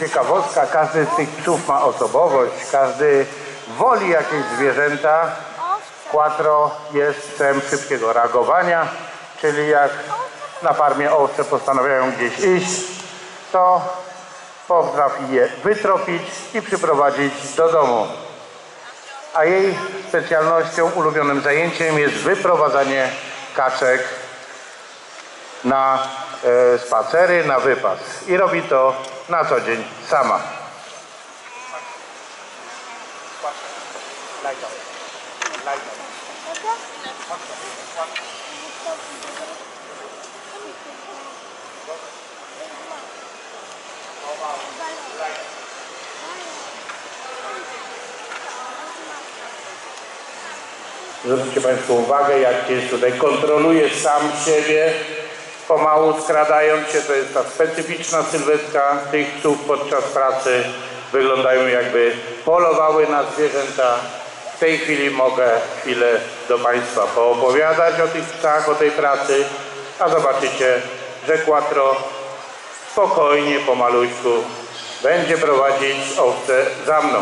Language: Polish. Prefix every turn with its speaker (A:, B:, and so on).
A: Ciekawostka, każdy z tych psów ma osobowość, każdy woli jakieś zwierzęta. Quattro jest psem szybkiego reagowania, czyli jak na farmie owce postanawiają gdzieś iść, to potrafi je wytropić i przyprowadzić do domu. A jej specjalnością, ulubionym zajęciem jest wyprowadzanie kaczek na e, spacery, na wypas. I robi to na co dzień sama. Zwróćcie Państwo uwagę, jak pies tutaj kontroluje sam siebie, pomału skradając się. To jest ta specyficzna sylwetka tych psów podczas pracy. Wyglądają jakby polowały na zwierzęta. W tej chwili mogę chwilę do Państwa poopowiadać o tych psach, o tej pracy, a zobaczycie, że Quattro spokojnie, pomaluśku będzie prowadzić owce za mną.